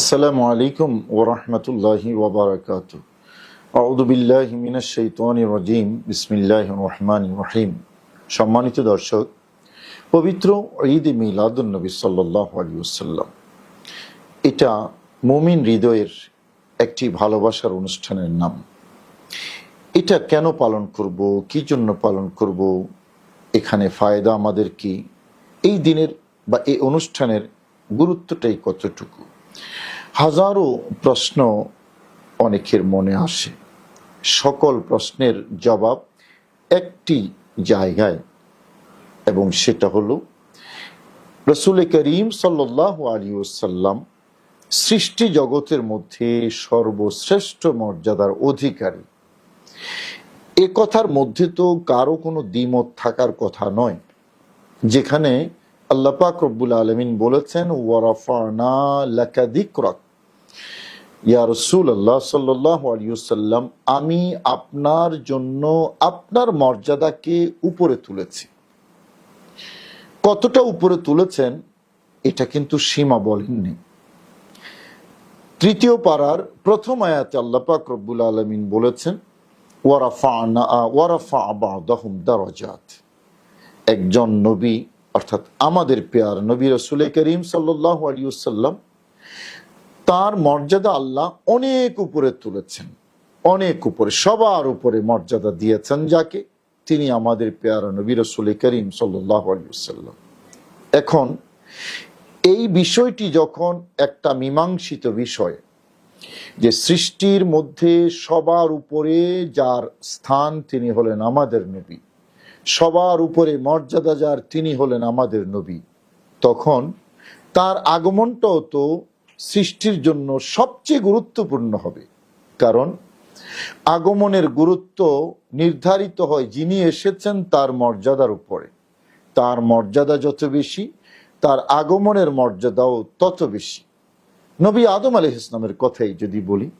আসসালামু আলাইকুম ওরহমতুল্লাহি ওবরাকাত আউদুবিল্লাহ মিনাশ শৈতানির রাজিম। বিসমিল্লাহ রহমান রহিম। সম্মানিত দর্শক, পবিত্র ঈদ মিলাদুন নবী সাল্লাহ আলিউসাল্লাম এটা মুমিন হৃদয়ের একটি ভালোবাসার অনুষ্ঠানের নাম। এটা কেন পালন করব, কি জন্য পালন করব, এখানে ফায়দা আমাদের কি? এই দিনের বা এই অনুষ্ঠানের গুরুত্বটাই কতটুকু? হাজারো প্রশ্ন অনেকের মনে আসে। সকল প্রশ্নের জবাব একটি জায়গায় এবং সেটা হলো, রসুল করিম সাল্লাহ আলী ওসাল্লাম সৃষ্টি জগতের মধ্যে সর্বশ্রেষ্ঠ মর্যাদার অধিকারী। এ কথার মধ্যে তো কারও কোনো দ্বিমত থাকার কথা নয়। যেখানে আল্লাহ পাক রব্বুল আলমিন বলেছেন ওয়ারাফানা লাকাদিকরাক ইয়া রসুল আল্লাহ সাল্লাহ আলিয়াল্লাম আমি আপনার জন্য আপনার মর্যাদাকে উপরে তুলেছি। কতটা উপরে তুলেছেন, এটা কিন্তু সীমা বলেননি। তৃতীয় পাড়ার প্রথম আয়াতে আল্লাহ পাক রব্বুল আলমিন বলেছেন ওয়ারাফা ওয়ারাফা আবাদহুম দারাজাত। একজন নবী, অর্থাৎ আমাদের পেয়ার নবী রসুল করিম সাল্লাহ আলিউসাল্লাম তার মর্যাদা আল্লাহ অনেক উপরে তুলেছেন, অনেক উপরে, সবার উপরে মর্যাদা দিয়েছেন যাকে, তিনি আমাদের পেয়ারা নবী রসুল করিম সাল্লাহ এখন, এই বিষয়টি যখন একটা মীমাংসিত বিষয়, যে সৃষ্টির মধ্যে সবার উপরে যার স্থান তিনি হলেন আমাদের নবী, সবার উপরে মর্যাদা যার তিনি হলেন আমাদের নবী, তখন তার আগমনটাও তো সৃষ্টির জন্য সবচেয়ে গুরুত্বপূর্ণ হবে। কারণ আগমনের গুরুত্ব নির্ধারিত হয় যিনি এসেছেন তার মর্যাদার উপরে। তার মর্যাদা যত বেশি, তার আগমনের মর্যাদাও তত বেশি। নবী আদম আলহ ইসলামের কথাই যদি বলি,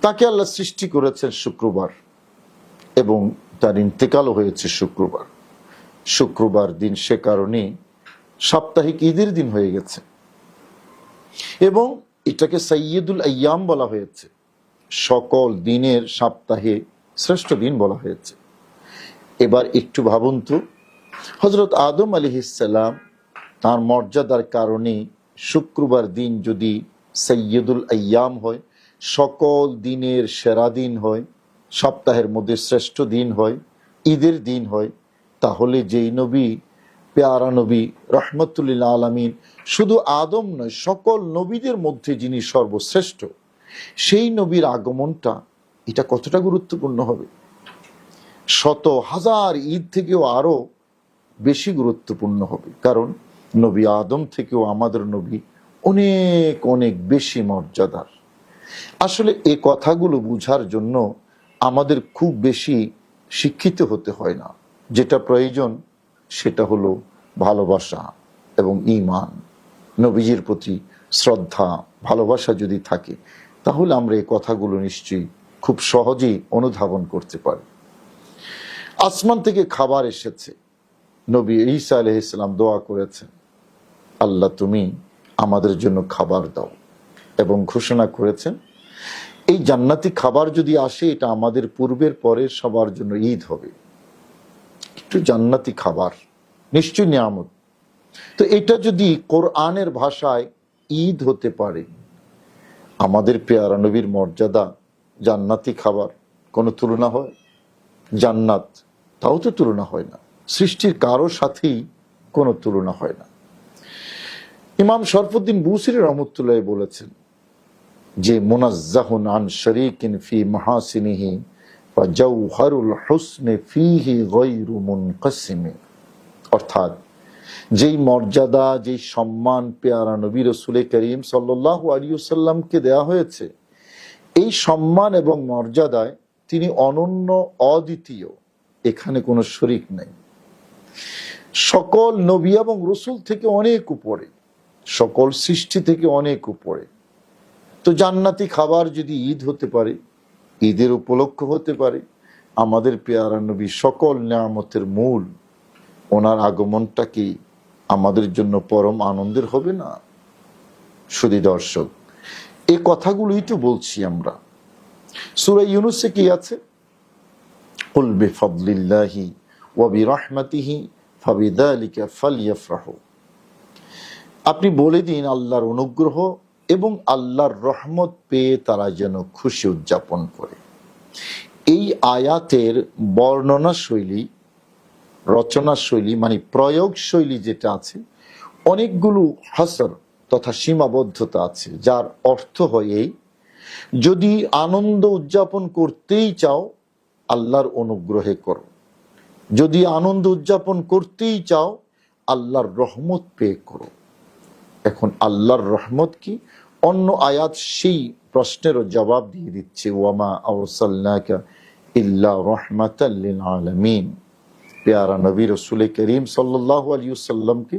তাকে আল্লাহ সৃষ্টি করেছেন শুক্রবার এবং তার ইন্তেকালও হয়েছে শুক্রবার। শুক্রবার দিন সে কারণে সাপ্তাহিক ঈদের দিন হয়ে গেছে। এবং এটাকে সৈয়দুল আয়াম বলা হয়েছে। সকল দিনের সপ্তাহে শ্রেষ্ঠ দিন বলা হয়েছে। এবার একটু ভাবুন তো হজরত আদম আলী ইসাল্লাম তার মর্যাদার কারণে শুক্রবার দিন যদি সৈয়দুল আয়াম হয়, সকল দিনের সেরা দিন হয়, সপ্তাহের মধ্যে শ্রেষ্ঠ দিন হয়, ঈদের দিন হয়, তাহলে যেই নবী পেয়ারা নবী রহমতুল্লাহ আলমিন, শুধু আদম নয়, সকল নবীদের মধ্যে যিনি সর্বশ্রেষ্ঠ, সেই নবীর আগমনটা, এটা কতটা গুরুত্বপূর্ণ হবে? শত হাজার ঈদ থেকেও আরও বেশি গুরুত্বপূর্ণ হবে। কারণ নবী আদম থেকেও আমাদের নবী অনেক অনেক বেশি মর্যাদার। আসলে এ কথাগুলো বুঝার জন্য আমাদের খুব বেশি শিক্ষিত হতে হয় না। যেটা প্রয়োজন সেটা হলো ভালোবাসা এবং ইমান নবীজির প্রতি শ্রদ্ধা, ভালোবাসা যদি থাকে, তাহলে আমরা এই কথাগুলো নিশ্চয়ই খুব সহজেই অনুধাবন করতে পারি। আসমান থেকে খাবার এসেছে। নবী ঈসা আলহ ইসলাম দোয়া করেছেন, আল্লাহ, তুমি আমাদের জন্য খাবার দাও। এবং ঘোষণা করেছেন, এই জান্নাতি খাবার যদি আসে, এটা আমাদের পূর্বের পরের সবার জন্য ঈদ হবে। একটু জান্নাতি খাবার নিশ্চয় নিয়ামত। তো এটা যদি কোরআনের ভাষায় ঈদ হতে পারে, আমাদের পেয়ারা নবীর মর্যাদা জান্নাতি খাবার কোনো তুলনা হয়? জান্নাত, তাও তো তুলনা হয় না। সৃষ্টির কারও সাথেই কোনো তুলনা হয় না। ইমাম শরফুদ্দিন বুসির রহমতুল্লাহ বলেছেন যে, মোনাজ্জাহুন আন শরিকিন ফি মাহাসিনিহি জাউহারুল হুসনে ফিহি গৈরু মুনকাসিমে। অর্থাৎ যেই মর্যাদা, যেই সম্মান পেয়ারা নবী রসুল করিম সাল্লাহ আলিউসাল্লামকে দেয়া হয়েছে, এই সম্মান এবং মর্যাদায় তিনি অনন্য, অদ্বিতীয়। এখানে কোনো শরিক নেই। সকল নবী এবং রসুল থেকে অনেক উপরে, সকল সৃষ্টি থেকে অনেক উপরে। তো জান্নাতি খাবার যদি ঈদ হতে পারে ঈদের উপলক্ষ হতে পারে আমাদের পেয়ারা নবী সকল নিয়ামতের মূল ওনার আগমনটা কি আমাদের জন্য পরম আনন্দের হবে না সুদী দর্শক এই কথাগুলোই তো বলছি আমরা সুরা ইউনুসে কি আছে قل بفضل الله وبرحمته فبذلك فليفرحوا আপনি বলে দিন আল্লাহর অনুগ্রহ এবং আল্লাহর রহমত পেয়ে তারা যেন খুশি উদযাপন করে। এই আয়াতের বর্ণনা শৈলী, রচনা শৈলী মানে প্রয়োগ শৈলী যেটা আছে, অনেকগুলো হাসর তথা সীমাবদ্ধতা আছে, যার অর্থ হয় এই, যদি আনন্দ উদযাপন করতেই চাও, আল্লাহর অনুগ্রহে করো। যদি আনন্দ উদযাপন করতেই চাও, আল্লাহর রহমত পেয়ে করো। এখন আল্লাহর রহমত কি? অন্য আয়াত সেই প্রশ্নেরও জবাব দিয়ে দিচ্ছে, ওয়ামা আওসাল্লাকা ইল্লা রহমাতাল্লিল আলামিন। পেয়ারা নবী রসুল করিম সাল্লাহ আলিউসাল্লামকে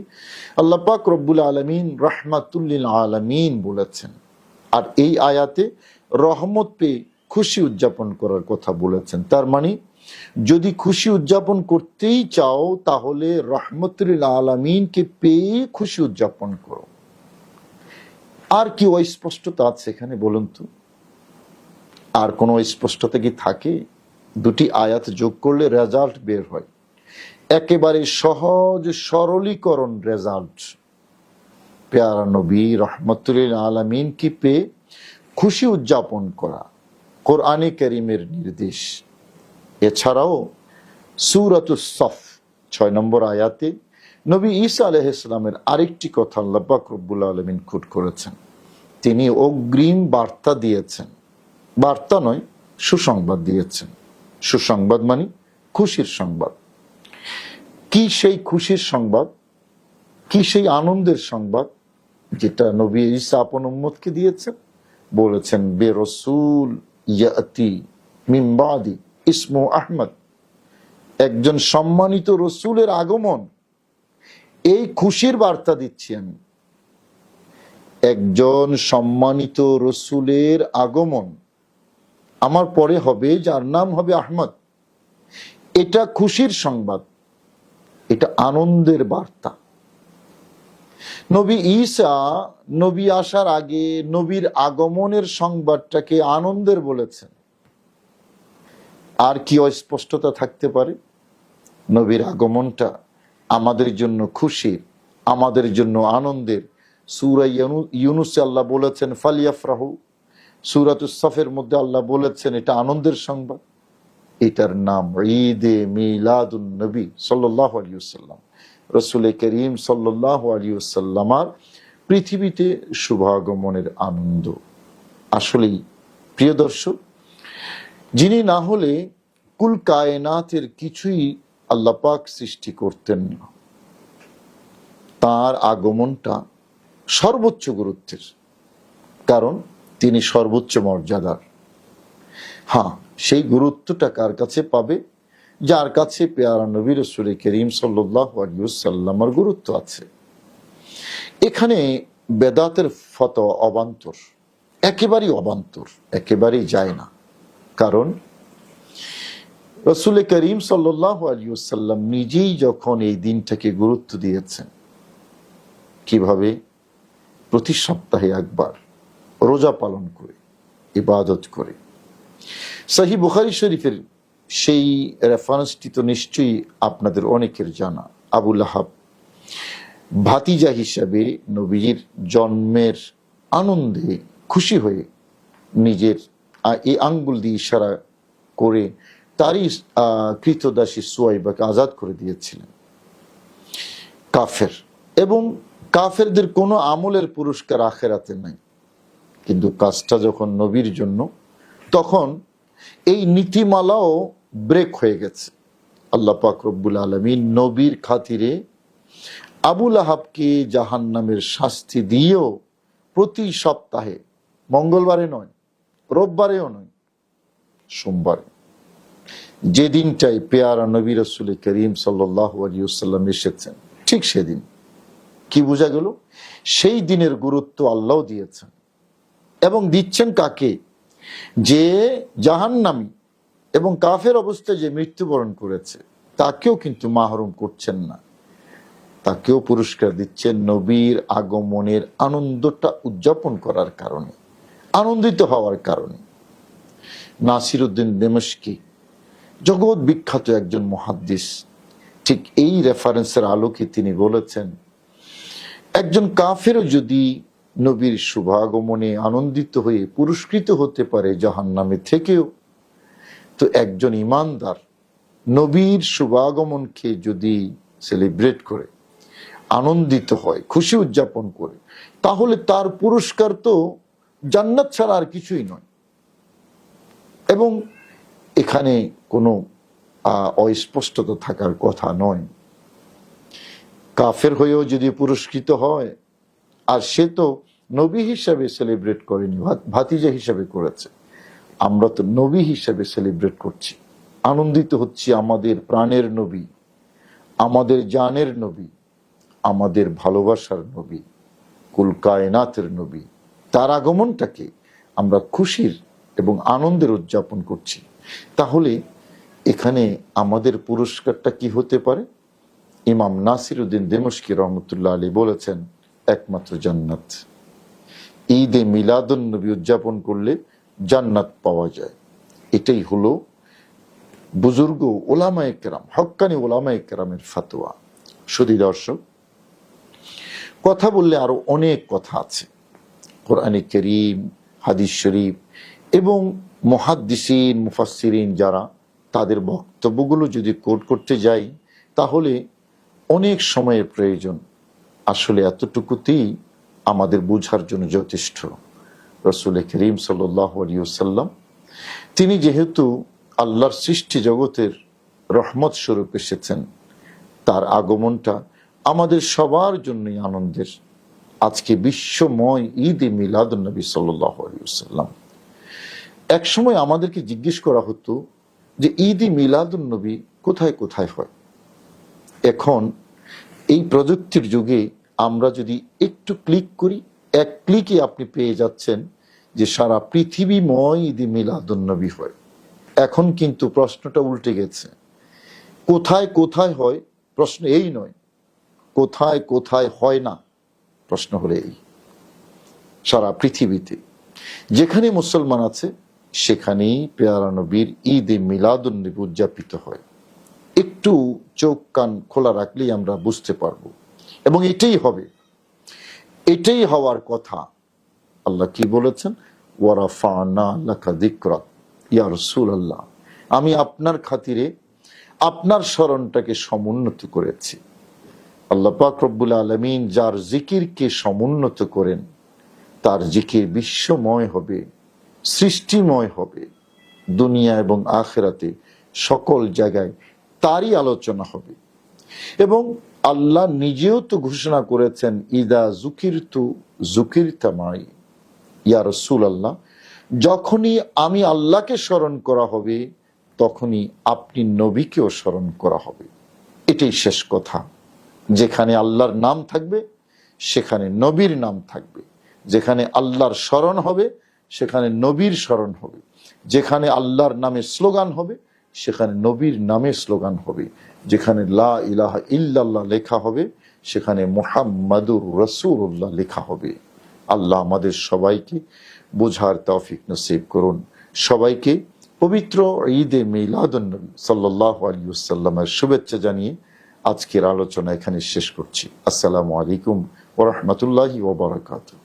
আল্লাহ পাক রব্বুল আলমিন রহমাতুল্লিল আলমিন বলেছেন। আর এই আয়াতে রহমত পেয়ে খুশি উদযাপন করার কথা বলেছেন। তার মানে যদি খুশি উদযাপন করতেই চাও, তাহলে রহমতুল আলমিনকে পেয়ে খুশি উদযাপন করো। আর কি অস্পষ্টতা আছে এখানে বলুন তো? আর কোনো স্পষ্টতা কি থাকে? দুটি আয়াত যোগ করলে রেজাল্ট বের হয়। একেবারে সহজ সরলীকরণ রেজাল্ট পেয়ারা নবী আলমিন কি পেয়ে খুশি উদযাপন করা কোরআনে করিমের নির্দেশ। এছাড়াও সুরাত সফ, ছয় নম্বর আয়াতে নবী ঈসা আলহিসের আরেকটি কথা আল্লাহ রব্বুল আলমিন খুট করেছেন। তিনি অগ্রিম বার্তা দিয়েছেন। বার্তা নয়, সুসংবাদ দিয়েছেন। সুসংবাদ মানে খুশির সংবাদ। কি সেই খুশির সংবাদ? কি সেই আনন্দের সংবাদ? যেটা নবী ঈসা আপন উম্মতকে দিয়েছেন। বলেছেন, বে রসুল ইয়াতি মিমবাদি ইসমু আহমদ। একজন সম্মানিত রসুলের আগমন এই খুশির বার্তা দিচ্ছি আমি। একজন সম্মানিত রসুলের আগমন আমার পরে হবে, যার নাম হবে আহমদ। এটা খুশির সংবাদ, এটা আনন্দের বার্তা। নবী ঈসা নবী আসার আগে নবীর আগমনের সংবাদটাকে আনন্দের বলেছেন। আর কি অস্পষ্টতা থাকতে পারে নবীর আগমনটা? আমাদের জন্য খুশির আমাদের জন্য আনন্দের। সুরাই ইউনুসে আল্লাহ বলেছেন, ফালিয়াফরাহু। সুরাতুসফের মধ্যে আল্লাহ বলেছেন, এটা আনন্দের সংবাদ। এটার নাম ঈদে মিলাদুন নবী সাল্লাহ আলিয়াল্লাম রসুল করিম সাল্লাহ আলিয়াল্লামার পৃথিবীতে শুভাগমনের আনন্দ। আসলেই প্রিয় দর্শক, যিনি না হলে কুল কায়নাতের কিছুই আল্লাপাক সৃষ্টি করতেন না তার আগমনটা সর্বোচ্চ গুরুত্বের, কারণ তিনি সর্বোচ্চ মর্যাদার। হ্যাঁ সেই গুরুত্বটা কার কাছে পাবে? যার কাছে পেয়ারা নবী রসুল করিম সাল্লাসাল্লামার গুরুত্ব আছে। এখানে বেদাতের ফত অবান্তর, একেবারেই অবান্তর, একেবারেই যায় না। কারণ রসুল করিম সাল্লাহ আলিউসাল্লাম নিজেই যখন এই দিনটাকে গুরুত্ব দিয়েছেন, কীভাবে? প্রতি সপ্তাহে একবার রোজা পালন করে, ইবাদত করে। সাহি বুখারি শরীফের সেই রেফারেন্সটি তো নিশ্চয়ই আপনাদের অনেকের জানা। আবুল আহাব ভাতিজা হিসাবে নবীর জন্মের আনন্দে খুশি হয়ে নিজের এই আঙ্গুল দিয়ে ইশারা করে তারই কৃতদাসী সোয়াইবাকে আজাদ করে দিয়েছিলেন। কাফের। এবং কাফেরদের কোনো আমলের পুরস্কার আখেরাতে নাই। কিন্তু কাজটা যখন নবীর জন্য, তখন এই নীতিমালাও ব্রেক হয়ে গেছে। আল্লাহ পাক রব্বুল আলমী নবীর খাতিরে আবুল আহাবকে জাহান নামের শাস্তি দিয়েও প্রতি সপ্তাহে, মঙ্গলবারে নয়, রোববারেও নয়, সোমবারে যে দিনটাই পেয়ারা নবী রসুল করিম সাল্লাম এসেছেন, ঠিক সেদিন। কি বোঝা গেল? সেই দিনের গুরুত্ব আল্লাহ দিয়েছেন। এবং দিচ্ছেন কাকে? যে জাহান্নামি এবং কাফের অবস্থায় যে মৃত্যুবরণ করেছে, তাকেও কিন্তু মাহরুম করছেন না। তাকেও পুরস্কার দিচ্ছেন নবীর আগমনের আনন্দটা উদযাপন করার কারণে, আনন্দিত হওয়ার কারণে। নাসির উদ্দিন দেমস্কি জগৎ বিখ্যাত একজন মহাদ্দিস। ঠিক এই রেফারেন্সের আলোকে তিনি বলেছেন, একজন কাফেরও যদি নবীর শুভাগমনে আনন্দিত হয়ে পুরস্কৃত হতে পারে জাহান নামে থেকেও, তো একজন ইমানদার নবীর শুভাগমনকে যদি সেলিব্রেট করে, আনন্দিত হয়, খুশি উদযাপন করে, তাহলে তার পুরস্কার তো জান্নাত ছাড়া আর কিছুই নয়। এবং এখানে কোনো অস্পষ্টতা থাকার কথা নয়। কাফের হয়েও যদি পুরস্কৃত হয়, আর সে তো নবী হিসাবে সেলিব্রেট করেনি, ভাত- ভাতিজা হিসাবে করেছে। আমরা তো নবী হিসাবে সেলিব্রেট করছি। আনন্দিত হচ্ছি আমাদের প্রাণের নবী, আমাদের জানের নবী, আমাদের ভালোবাসার নবী, কুল কায়নাতের নবী। তার আগমনটাকে আমরা খুশির এবং আনন্দের উদযাপন করছি। তাহলে এখানে আমাদের পুরস্কারটা কি হতে পারে? ইমাম নাসির উদ্দিন দেমস্কি রহমতুল্লাহ আলী বলেছেন, একমাত্র জান্নাত। ঈদে মিলাদুন নবী উদযাপন করলে জান্নাত পাওয়া যায়। এটাই হলো বুজুর্গ ওলামা একরাম, হক্কানি ওলামা একরামের ফাতোয়া। শুধু দর্শক, কথা বললে আরও অনেক কথা আছে। কোরআনে করিম, হাদিস শরীফ এবং মহাদ্দিসিন, মুফাসসিরিন যারা, তাদের বক্তব্যগুলো যদি কোট করতে যাই, তাহলে অনেক সময়ের প্রয়োজন। আসলে এতটুকুতেই আমাদের বুঝার জন্য যথেষ্ট। রসুল করিম সাল্লাম তিনি যেহেতু আল্লাহর সৃষ্টি জগতের রহমত স্বরূপ এসেছেন, তার আগমনটা আমাদের সবার জন্যই আনন্দের। আজকে বিশ্বময় ঈদ এ মিলাদ নবী সাল্লাম এক সময় আমাদেরকে জিজ্ঞেস করা হতো যে ঈদ এ মিলাদ নবী কোথায় কোথায় হয়? এখন এই প্রযুক্তির যুগে আমরা যদি একটু ক্লিক করি, এক ক্লিকে আপনি পেয়ে যাচ্ছেন যে সারা পৃথিবীময় ঈদ মিলাদুন্নবী হয়। এখন কিন্তু প্রশ্নটা উল্টে গেছে। কোথায় কোথায় হয়? প্রশ্ন এই নয়। কোথায় কোথায় হয় না? প্রশ্ন হলে এই। সারা পৃথিবীতে। যেখানে মুসলমান আছে সেখানেই পেয়ারা নবীর ঈদ মিলাদুন্নবী উদযাপিত হয়। একটু চোখ কান খোলা রাখলেই আমরা বুঝতে পারব। এবং এটাই হবে। এটাই হওয়ার কথা। আল্লাহ কি বলেছেন? ওয়ারাফানা যিকরাক ইয়া রাসূলুল্লাহ। আমি আপনার খাতিরে আপনার স্মরণটাকে সমুন্নত করেছি। আল্লাহ পাক রব্বুল আলমিন যার জিকিরকে সমুন্নত করেন, তার জিকির বিশ্বময় হবে। সৃষ্টিময় হবে। দুনিয়া এবং আখেরাতে সকল জায়গায় তারই আলোচনা হবে। এবং আল্লাহ নিজেও তো ঘোষণা করেছেন, ইদা জুকির তু জুকির তামাই ইয়া রসুল আল্লাহ যখনই আমি আল্লাহকে স্মরণ করা হবে, তখনই আপনি নবীকেও স্মরণ করা হবে। এটাই শেষ কথা। যেখানে আল্লাহর নাম থাকবে, সেখানে নবীর নাম থাকবে। যেখানে আল্লাহর স্মরণ হবে সেখানে নবীর স্মরণ হবে। যেখানে আল্লাহর নামে স্লোগান হবে, সেখানে নবীর নামে স্লোগান হবে। যেখানে লা ইলাহা ইল্লাল্লাহ লেখা হবে, সেখানে মোহাম্মদুর রসুল্লাহ লেখা হবে। আল্লাহ আমাদের সবাইকে বোঝার তৌফিক নসিব করুন। সবাইকে পবিত্র ঈদে মিলাদুন্নবী সাল্লাহ আলিউসাল্লামের শুভেচ্ছা জানিয়ে আজকের আলোচনা এখানে শেষ করছি। আসসালামু আলাইকুম ওরহমতুল্লাহি ওবরাকাতুহ